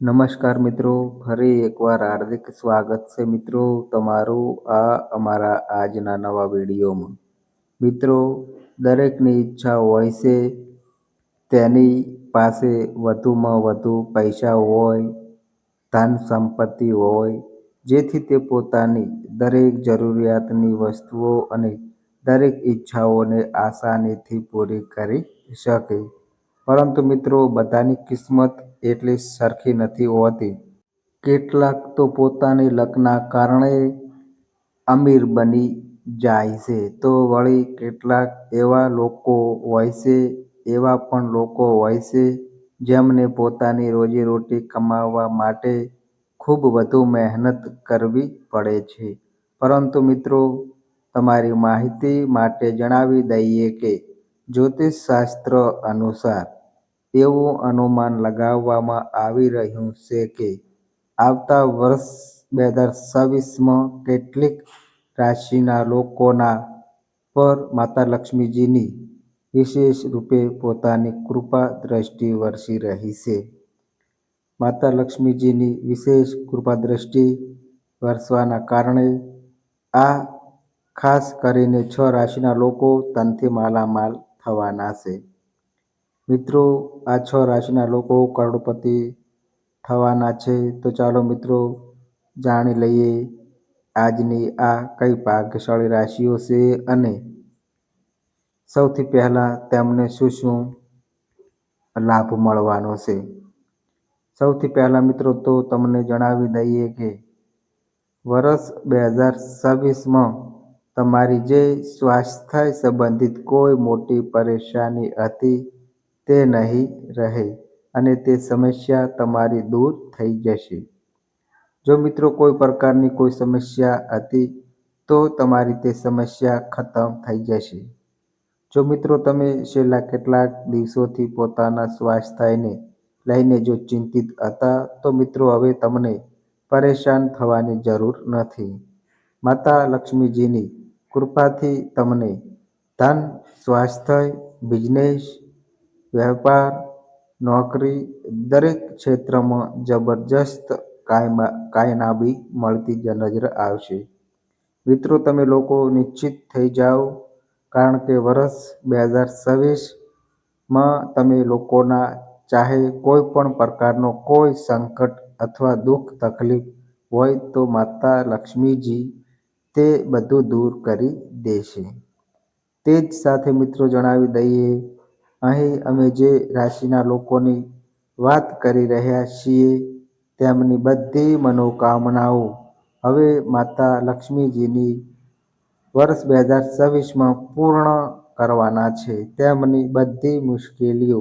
નમસ્કાર મિત્રો, ફરી એકવાર હાર્દિક સ્વાગત છે મિત્રો તમારું આ અમારા આજના નવા વિડીયોમાં. મિત્રો, દરેકની ઈચ્છા હોય છે તેની પાસે વધુમાં વધુ પૈસા હોય, ધન સંપત્તિ હોય, જેથી તે પોતાની દરેક જરૂરિયાતની વસ્તુઓ અને દરેક ઈચ્છાઓને આસાનીથી પૂરી કરી શકે. પરંતુ મિત્રો, બધાની કિસ્મત એટલી સરખી નથી હોતી. કેટલાક તો પોતાની લકના કારણે અમીર બની જાય છે. તો વળી કેટલાક એવા લોકો હોય છે, એવા પણ લોકો હોય છે, જેમને પોતાની રોજીરોટી કમાવવા માટે ખૂબ વધુ મહેનત કરવી પડે છે. પરંતુ મિત્રો, તમારી માહિતી માટે જણાવી દઈએ કે જ્યોતિષશાસ્ત્ર અનુસાર એવું અનુમાન લગાવવામાં આવી રહ્યું છે કે આવતા વર્ષ બે હજાર છવ્વીસમાં કેટલીક રાશિના લોકોના પર માતા લક્ષ્મીજીની વિશેષ રૂપે પોતાની કૃપા દ્રષ્ટિ વરસી રહી છે. માતા લક્ષ્મીજીની વિશેષ કૃપા દ્રષ્ટિ વરસવાના કારણે આ ખાસ કરીને છ રાશિના લોકો ધનથી માલામાલ થવાના છે. મિત્રો, આ છ રાશિના લોકો કરોડપતિ થવાના છે. તો ચાલો મિત્રો, જાણી લઈએ આજની આ કઈ ભાગ્યશાળી રાશિઓ છે અને સૌથી પહેલાં તેમને શું શું લાભ મળવાનો છે. સૌથી પહેલાં મિત્રો તો તમને જણાવી દઈએ કે વર્ષ બે હજાર છવ્વીસમાં તમારી જે સ્વાસ્થ્ય સંબંધિત કોઈ મોટી પરેશાની હતી તે નહીં રહે અને તે સમસ્યા તમારી દૂર થઈ જશે. જો મિત્રો કોઈ પ્રકારની કોઈ સમસ્યા હતી, તો તમારી તે સમસ્યા ખતમ થઈ જશે. જો મિત્રો તમે છેલ્લા કેટલાક દિવસોથી પોતાના સ્વાસ્થ્યને લઈને જો ચિંતિત હતા, તો મિત્રો હવે તમને પરેશાન થવાની જરૂર નથી. માતા લક્ષ્મીજીની કૃપાથી તમને ધન, સ્વાસ્થ્ય બિઝનેસ વેપાર, નોકરી દરેક ક્ષેત્રમાં જબરજસ્ત કાયમા, કાયનાબી મળતી જ નજર આવશે. મિત્રો, તમે લોકો નિશ્ચિત થઈ જાઓ, કારણ કે વર્ષ બે હજાર છવ્વીસમાં તમે લોકોના ચાહે કોઈ પણ પ્રકારનો કોઈ સંકટ અથવા દુઃખ, તકલીફ હોય તો માતા લક્ષ્મીજી તે બધું દૂર કરી દેશે. તે જ સાથે મિત્રો જણાવી દઈએ અહીં અમે જે રાશિના લોકોની વાત કરી રહ્યા છીએ, તેમની બધી મનોકામનાઓ. હવે માતા લક્ષ્મીજીની વર્ષ બે હજાર છવ્વીસમાં પૂર્ણ કરવાના છે, તેમની બધી મુશ્કેલીઓ.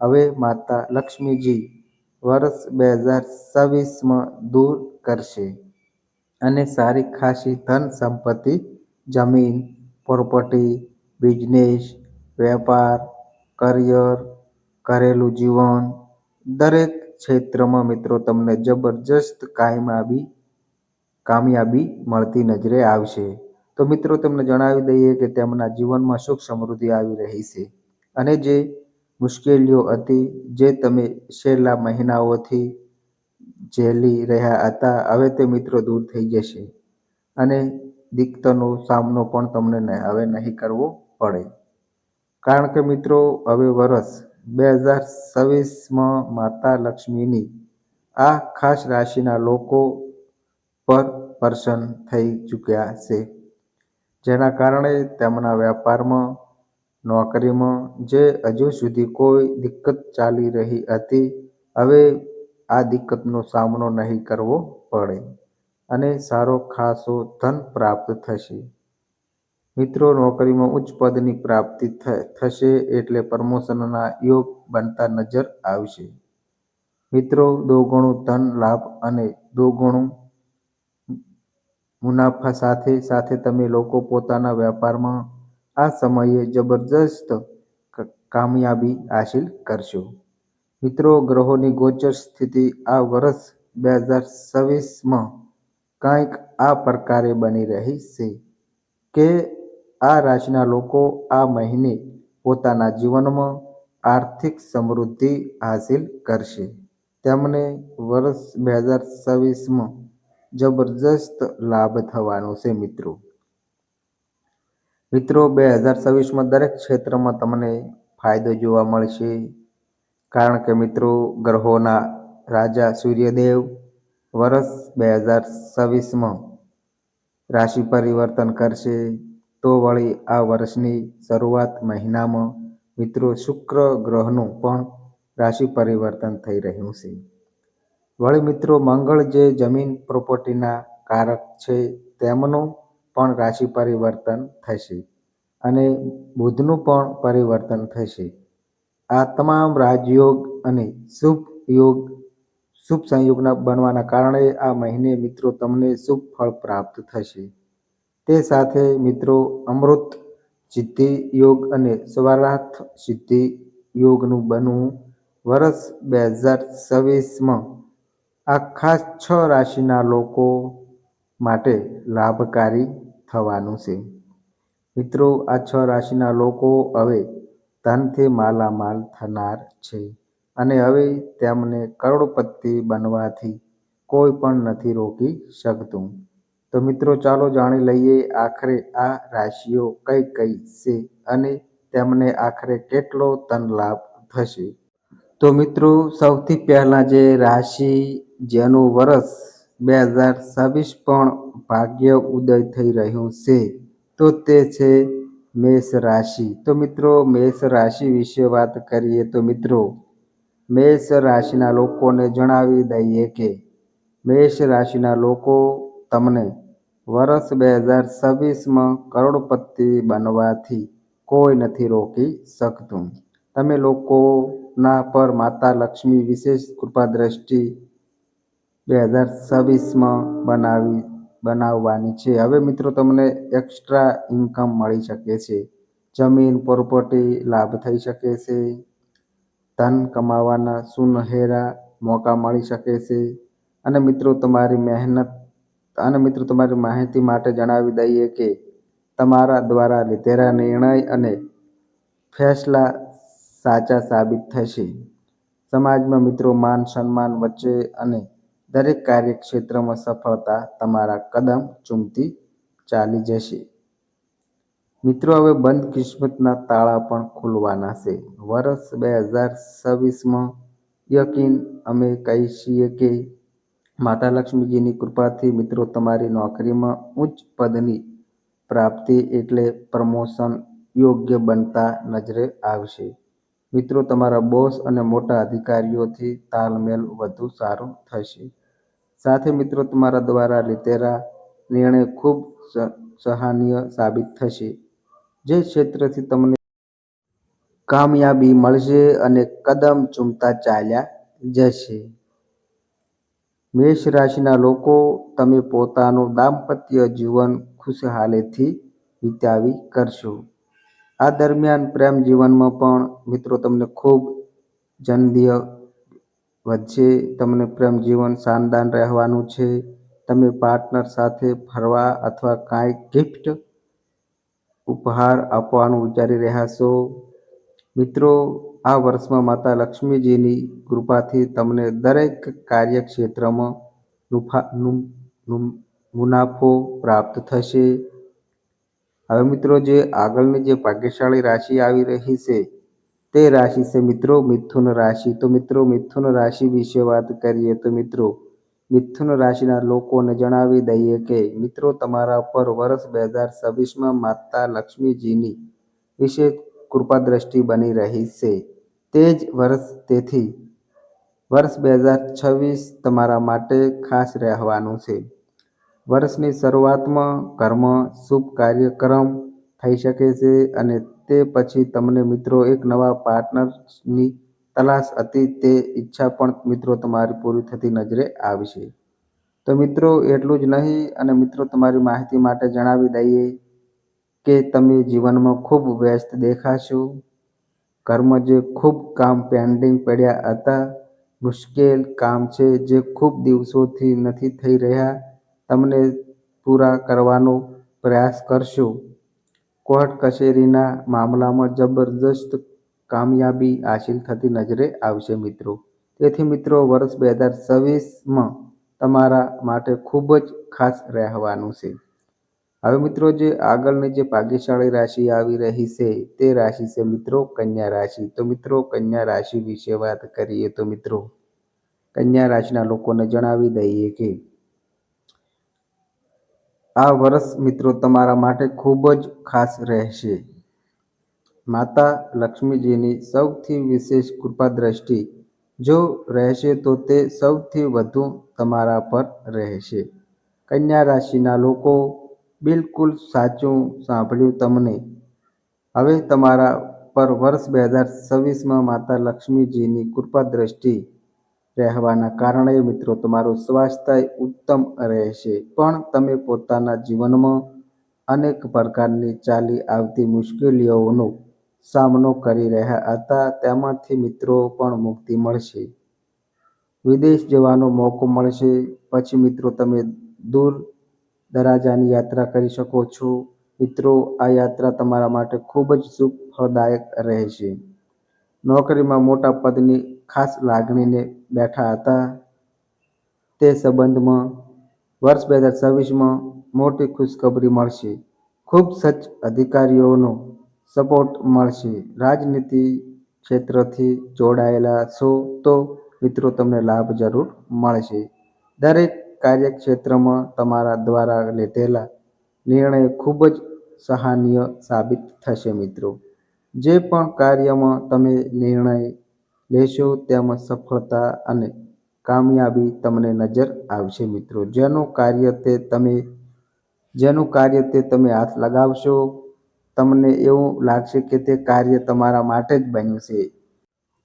હવે માતા લક્ષ્મીજી વર્ષ બે હજાર છવ્વીસમાં દૂર કરશે અને સારી ખાસી ધન સંપત્તિ, જમીન પ્રોપર્ટી બિઝનેસ વેપાર કરિયર, ઘરેલું જીવન, દરેક ક્ષેત્રમાં મિત્રો તમને જબરજસ્ત કાયમાબી, કામયાબી મળતી નજરે આવશે. તો મિત્રો તમને જણાવી દઈએ કે તેમના જીવનમાં સુખ સમૃદ્ધિ આવી રહી છે. અને જે મુશ્કેલીઓ હતી, જે તમે છેલ્લા મહિનાઓથી ઝેલી રહ્યા હતા, હવે તે મિત્રો દૂર થઈ જશે. અને દિક્કતનો સામનો પણ તમને હવે નહીં કરવો પડે. કારણ કે મિત્રો, હવે વર્ષ બે હજાર છવ્વીસમાં માતા લક્ષ્મીની આ ખાસ રાશિના લોકો પર પ્રસન્ન થઈ ચૂક્યા છે. જેના કારણે તેમના વેપારમાં નોકરીમાં, જે હજુ સુધી કોઈ દિક્કત ચાલી રહી હતી, હવે આ દિક્કતનો સામનો નહીં કરવો પડે અને સારો ખાસો ધન પ્રાપ્ત થશે. મિત્રો, નોકરીમાં ઉચ્ચ પદની પ્રાપ્તિ થશે એટલે પ્રમોશનના યોગ બનતા નજર આવશે. મિત્રો, દોગણું ધન લાભ અને દોગણું મુનાફા સાથે સાથે તમે લોકો પોતાના વેપારમાં આ સમયે જબરજસ્ત કામયાબી હાસિલ કરશો. મિત્રો, ગ્રહોની ગોચર સ્થિતિ આ વર્ષ બે હજાર છવ્વીસમાં કંઈક આ પ્રકારે બની રહી છે કે આ રાશિના લોકો આ મહિને પોતાના જીવનમાં આર્થિક સમૃદ્ધિ હાસિલ કરશે તેમને વર્ષ બે હજાર છવ્વીસમાં જબરજસ્ત લાભ થવાનો છે મિત્રો. મિત્રો, બે હજાર છવ્વીસમાં દરેક ક્ષેત્રમાં તમને ફાયદો જોવા મળશે. કારણ કે મિત્રો, ગ્રહોના રાજા સૂર્યદેવ વર્ષ બે હજાર છવ્વીસમાં રાશિ પરિવર્તન કરશે. તો વળી આ વર્ષની શરૂઆત મહિનામાં મિત્રો શુક્ર ગ્રહનું પણ રાશિ પરિવર્તન થઈ રહ્યું છે. વળી મિત્રો મંગળ જે જમીન પ્રોપર્ટીના કારક છે તેમનું પણ રાશિ પરિવર્તન થશે અને બુધનું પણ પરિવર્તન થશે. આ તમામ રાજયોગ અને શુભ યોગ, શુભ સંયોગના બનવાના કારણે આ મહિને મિત્રો તમને શુભ ફળ પ્રાપ્ત થશે. તે સાથે મિત્રો અમૃત સિદ્ધિ યોગ અને સ્વરાથ સિદ્ધિ યોગનું બનવું વર્ષ બે હજાર છવ્વીસમાં આ ખાસ છ રાશિના લોકો માટે લાભકારી થવાનું છે. મિત્રો, આ છ રાશિના લોકો હવે ધનથી માલામાલ થનાર છે અને હવે તેમને કરોડપતિ બનવાથી કોઈ પણ નથી રોકી શકતું. તો મિત્રો, ચાલો જાણી લઈએ આખરે આ રાશિઓ કઈ કઈ છે અને તેમને આખરે કેટલો ધન લાભ થશે. તો મિત્રો, સૌથી પહેલા જે રાશિ જેનું વર્ષ બે હજાર છવ્વીસ પણ ભાગ્ય ઉદય થઈ રહ્યું છે, તો તે છે મેષ રાશિ. તો મિત્રો, મેષ રાશિ વિશે વાત કરીએ તો મિત્રો, મેષ રાશિના લોકોને જણાવી દઈએ કે મેષ રાશિના લોકો તમને વર્ષ બે હજાર છવ્વીસમાં કરોડપતિ બનવાથી કોઈ નથી રોકી શકતું. તમે લોકોના પર માતા લક્ષ્મી વિશેષ કૃપા દ્રષ્ટિ બે હજાર છવ્વીસમાં બનાવી, બનાવવાની છે. હવે મિત્રો તમને એક્સ્ટ્રા ઇન્કમ મળી શકે છે. જમીન પ્રોપર્ટી લાભ થઈ શકે છે. ધન કમાવાના સુનહેરા મોકા મળી શકે છે અને મિત્રો, તમારી મહેનત અને મિત્રો, તમારી માહિતી માટે જણાવી દઈએ કે તમારા દ્વારા લીધેલા નિર્ણય અને ફેસલા સાચા સાબિત થશે. સમાજમાં મિત્રો, માન, સન્માન વચ્ચે અને દરેક કાર્યક્ષેત્રમાં સફળતા તમારા કદમ ચૂમતી ચાલી જશે. મિત્રો, હવે બંધ કિસ્મતના તાળા પણ ખુલવાના છે. વર્ષ બે હજાર છવ્વીસમાં યકીન અમે કહી છીએ કે માતા લક્ષ્મીજીની કૃપાથી મિત્રો તમારી નોકરીમાં ઉચ્ચ પદની પ્રાપ્તિ એટલે પ્રમોશન યોગ્ય બનતા નજરે આવશે. મિત્રો, તમારા બોસ અને મોટા અધિકારીઓથી તાલમેલ વધુ સારો થશે. સાથે મિત્રો, તમારા દ્વારા લીધેલા નિર્ણય ખૂબ સહાનીય સાબિત થશે. જે ક્ષેત્રથી તમને કામયાબી મળશે અને કદમ ચૂમતા ચાલ્યા જશે. મેષ રાશિના લોકો તમે પોતાનું દાંપત્ય જીવન ખુશહાલીથી વિતાવી કરશો. આ દરમિયાન પ્રેમ જીવનમાં પણ મિત્રો તમને ખૂબ જનદીય વધશે. તમને પ્રેમ જીવન શાનદાર રહેવાનું છે. તમે પાર્ટનર સાથે ફરવા અથવા કાંઈ ગિફ્ટ ઉપહાર આપવાનું વિચારી રહ્યા છો. મિત્રો, આ વર્ષમાં માતા લક્ષ્મીજીની કૃપાથી તમને દરેક કાર્યક્ષેત્રમાં મુનાફો પ્રાપ્ત થશે. હવે મિત્રો, જે આગળની જે ભાગ્યશાળી રાશિ આવી રહી છે, તે રાશિ છે મિત્રો મિથુન રાશિ. તો મિત્રો, મિથુન રાશિ વિશે વાત કરીએ તો મિત્રો, મિથુન રાશિના લોકોને જણાવી દઈએ કે મિત્રો, તમારા પર વર્ષ બે હજાર છવ્વીસમાં માતા લક્ષ્મીજીની વિશેષ કૃપાદ્રષ્ટિ બની રહી છે. તે જ વર્ષ તેથી વર્ષ બે હજાર છવ્વીસ તમારા માટે ખાસ રહેવાનું છે. વર્ષની શરૂઆતમાં ઘરમાં શુભ કાર્યક્રમ થઈ શકે છે અને તે પછી તમને મિત્રો એક નવા પાર્ટનરની તલાશ હતી તે ઈચ્છા પણ મિત્રો તમારી પૂરી થતી નજરે આવશે. તો મિત્રો, એટલું જ નહીં અને મિત્રો, તમારી માહિતી માટે જણાવી દઈએ કે તમે જીવનમાં ખૂબ વ્યસ્ત દેખાશો. ઘરમાં જે ખૂબ કામ પેન્ડિંગ પડ્યા હતા, મુશ્કેલ કામ છે જે ખૂબ દિવસોથી નથી થઈ રહ્યા તમને પૂરા કરવાનો પ્રયાસ કરશો. કોર્ટ કચેરીના મામલામાં જબરજસ્ત કામયાબી હાંસિલ થતી નજરે આવશે મિત્રો. તેથી મિત્રો વર્ષ બે હજાર છવ્વીસમાં તમારા માટે ખૂબ જ ખાસ રહેવાનું છે હવે મિત્રો જે આગળની જે ભાગ્યશાળી રાશિ આવી રહી છે, તે રાશિ છે મિત્રો કન્યા રાશિ. તો મિત્રો કન્યા રાશિ વિશે વાત કરીએ તો મિત્રો, કન્યા રાશિના લોકોને જણાવી દઈએ કે, આ વર્ષ મિત્રો તમારા માટે ખૂબ જ ખાસ રહેશે. માતા લક્ષ્મીજીની સૌથી વિશેષ કૃપા દ્રષ્ટિ જો રહેશે તો તે સૌથી વધુ તમારા પર રહેશે. કન્યા રાશિના લોકો બિલકુલ સાચું સાંભળ્યું તમને. હવે તમારા પર વર્ષ બે હજાર છવ્વીસમાં માતા લક્ષ્મીજીની કૃપા દ્રષ્ટિ રહેવાના કારણે મિત્રો, તમારું સ્વાસ્થ્ય ઉત્તમ રહેશે. પણ તમે પોતાના જીવનમાં અનેક પ્રકારની ચાલી આવતી મુશ્કેલીઓનો સામનો કરી રહ્યા હતા. તેમાંથી મિત્રો પણ મુક્તિ મળશે. વિદેશ જવાનો મોકો મળશે. પછી મિત્રો, તમે દૂર દરાજાની યાત્રા કરી શકો છો. મિત્રો, આ યાત્રા તમારા માટે ખૂબ જ સુખદાયક રહેશે. નોકરીમાં મોટા પદની ખાસ લાગણીને બેઠા હતા. તે સંબંધમાં વર્ષ બે હજાર છવ્વીસમાં મોટી ખુશખબરી મળશે. ખૂબ સચ્ચ અધિકારીઓનો સપોર્ટ મળશે. રાજનીતિ ક્ષેત્રથી જોડાયેલા છો તો મિત્રો, તમને લાભ જરૂર મળશે. દરેક કાર્યક્ષેત્રમાં તમારા દ્વારા લીધેલા નિર્ણય ખૂબ જ સહાનીય સાબિત થશે મિત્રો. જે પણ કાર્યમાં તમે નિર્ણય લેશો તેમાં સફળતા અને કામયાબી તમને નજર આવશે મિત્રો. જેનું કાર્ય તે તમે, જેનું કાર્ય તે તમે હાથ લગાવશો, તમને એવું લાગશે કે તે કાર્ય તમારા માટે જ બન્યું છે.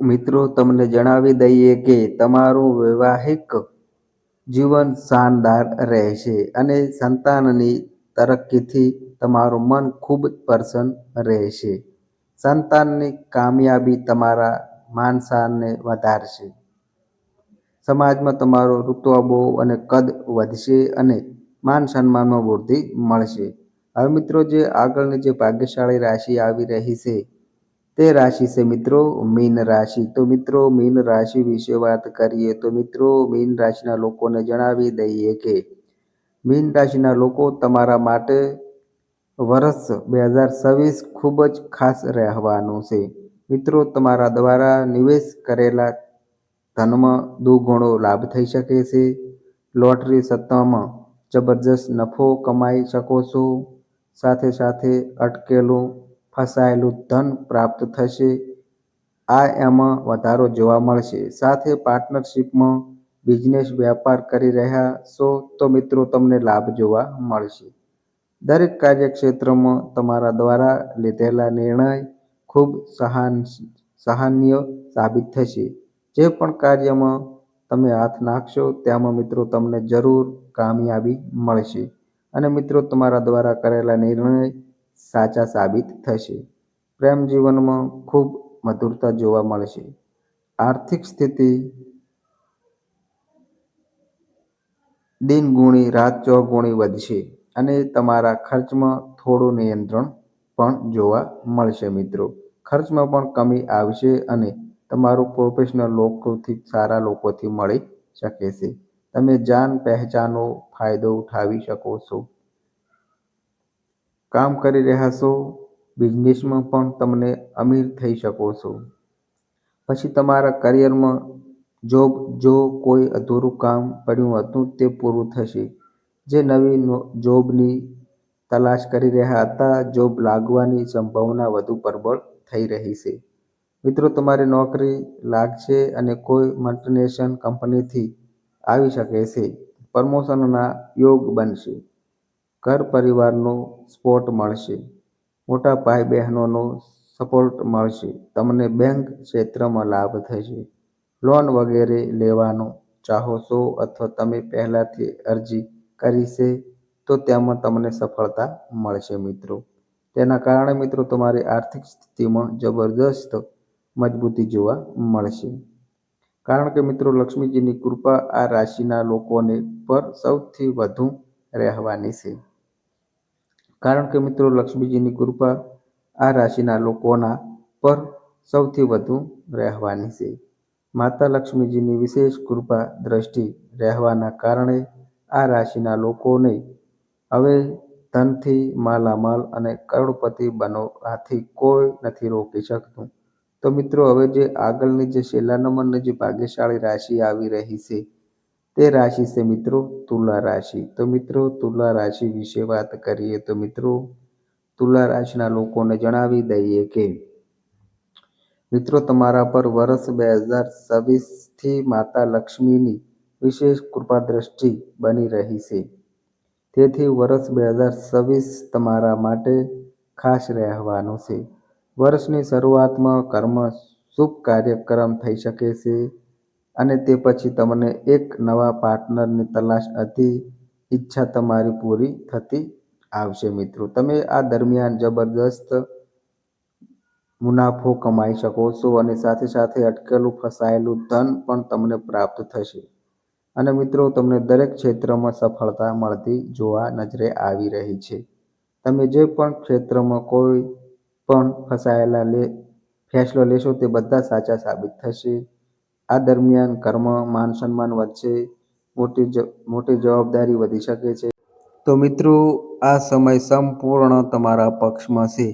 મિત્રો, તમને જણાવી દઈએ કે તમારું વૈવાહિક જીવન શાનદાર રહેશે અને સંતાનની તરક્કીથી તમારું મન ખૂબ પ્રસન્ન રહેશે. સંતાનની કામયાબી તમારા માનસાનને વધારશે. સમાજમાં તમારો ઋતબો અને કદ વધશે અને માન સન્માનમાં વૃદ્ધિ મળશે. હવે મિત્રો, જે આગળની જે ભાગ્યશાળી રાશિ આવી રહી છે તે રાશિ છે મિત્રો મીન રાશિ. તો મિત્રો મીન રાશિ વિશે વાત કરીએ તો મિત્રો મીન રાશિના લોકોને જણાવી દઈએ કે મીન રાશિના લોકો તમારા માટે વર્ષ બે હજાર છવ્વીસ ખૂબ જ ખાસ રહેવાનું છે. મિત્રો તમારા દ્વારા નિવેશ કરેલા ધનમાં દુગણો લાભ થઈ શકે છે. લોટરી સત્તામાં જબરજસ્ત નફો કમાઈ શકો છો. સાથે સાથે અટકેલું ફસાયેલું ધન પ્રાપ્ત થશે. આ એમાં વધારો જોવા મળશે. સાથે પાર્ટનરશિપમાં બિઝનેસ વ્યાપાર કરી રહ્યા છો તો મિત્રો તમને લાભ જોવા મળશે. દરેક કાર્યક્ષેત્રમાં તમારા દ્વારા લીધેલા નિર્ણય ખૂબ સહાન સહાન્ય સાબિત થશે. જે પણ કાર્યમાં તમે હાથ નાખશો તેમાં મિત્રો તમને જરૂર કામયાબી મળશે. અને મિત્રો તમારા દ્વારા કરેલા નિર્ણય સાચા સાબિત થશે. પ્રેમ જીવનમાં ખૂબ મધુરતા જોવા મળશે આર્થિક સ્થિતિ દિન ગુણી રાત ચોગુણી વધશે અને તમારા ખર્ચમાં થોડું નિયંત્રણ પણ જોવા મળશે મિત્રો. ખર્ચમાં પણ કમી આવશે અને તમારું પ્રોફેશનલ લોકોથી, સારા લોકોથી મળી શકે છે. તમે જાન પહેચાનો ફાયદો ઉઠાવી શકો છો. કામ કરી રહ્યા છો બિઝનેસમાં પણ તમને અમીર થઈ શકો છો. પછી તમારા કરિયરમાં જોબ જો કોઈ અધૂરું કામ પડ્યું હતું તે પૂરું થશે. જે નવી જોબની તલાશ કરી રહ્યા હતા જોબ લાગવાની સંભાવના વધુ પ્રબળ થઈ રહી છે. મિત્રો, તમારી નોકરી લાગશે અને કોઈ મલ્ટીનેશનલ કંપનીથી આવી શકે છે. પ્રમોશનના યોગ બનશે. ઘર પરિવારનો સપોર્ટ મળશે. મોટા ભાઈ બહેનોનો સપોર્ટ મળશે. તમને બેંક ક્ષેત્રમાં લાભ થશે. લોન વગેરે લેવાનો ચાહો છો અથવા તમે પહેલાંથી અરજી કરી છે, તો તેમાં તમને સફળતા મળશે મિત્રો. તેના કારણે મિત્રો તમારી આર્થિક સ્થિતિમાં જબરદસ્ત મજબૂતી જોવા મળશે. કારણ કે મિત્રો લક્ષ્મીજીની કૃપા આ રાશિના લોકોને પર સૌથી વધુ રહેવાની છે. કારણ કે મિત્રો લક્ષ્મીજીની કૃપા આ રાશિના લોકોના પર સૌથી વધુ રહેવાની છે માતા લક્ષ્મીજીની વિશેષ કૃપા દ્રષ્ટિ રહેવાના કારણે આ રાશિના લોકોને હવે ધનથી માલામાલ અને કરોડપતિ બનવાથી કોઈ નથી રોકી શકતું. તો મિત્રો હવે જે આગળની જે છેલ્લા નંબરની જે ભાગ્યશાળી રાશિ આવી રહી છે તે રાશિ છે મિત્રો તુલા રાશિ. તો મિત્રો તુલા રાશિ વિશે વાત કરીએ તો મિત્રો તુલા રાશિના લોકોને જણાવી દઈએ કે મિત્રો તમારા પર વર્ષ બે હજાર છવ્વીસથી માતા લક્ષ્મીની વિશેષ કૃપા દ્રષ્ટિ બની રહી છે. તેથી વર્ષ બે હજાર છવ્વીસ તમારા માટે ખાસ રહેવાનું છે. વર્ષની શરૂઆતમાં કર્મ શુભ કાર્યક્રમ થઈ શકે છે અને તે પછી તમને એક નવા પાર્ટનરની તલાશ હતી ઈચ્છા તમારી પૂરી થતી આવશે મિત્રો. તમે આ દરમિયાન જબરદસ્ત મુનાફો કમાઈ શકો છો અને સાથે સાથે અટકેલું ફસાયેલું ધન પણ તમને પ્રાપ્ત થશે અને મિત્રો, તમને દરેક ક્ષેત્રમાં સફળતા મળતી જોવા નજરે આવી રહી છે. તમે જે પણ ક્ષેત્રમાં કોઈ પણ ફસાયેલા લે, ફેસલો લેશો તે બધા સાચા સાબિત થશે. આ દરમિયાન કર્મ માન સન્માન વધશે, મોટી મોટી જવાબદારી વધી શકે છે. તો મિત્રો આ સમય સંપૂર્ણ તમારા પક્ષમાં છે.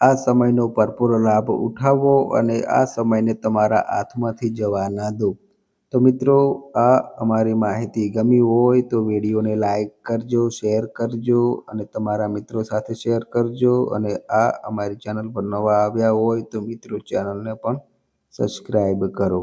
આ સમયનો ભરપૂર લાભ ઉઠાવો અને આ સમયને તમારા હાથમાંથી જવા ના દો. તો મિત્રો આ અમારી માહિતી ગમી હોય તો વિડીયોને લાઈક કરજો, શેર કરજો અને તમારા મિત્રો સાથે શેર કરજો અને આ અમારી ચેનલ પર નવા આવ્યા હોય તો મિત્રો ચેનલને પણ સબસ્ક્રાઈબ કરો.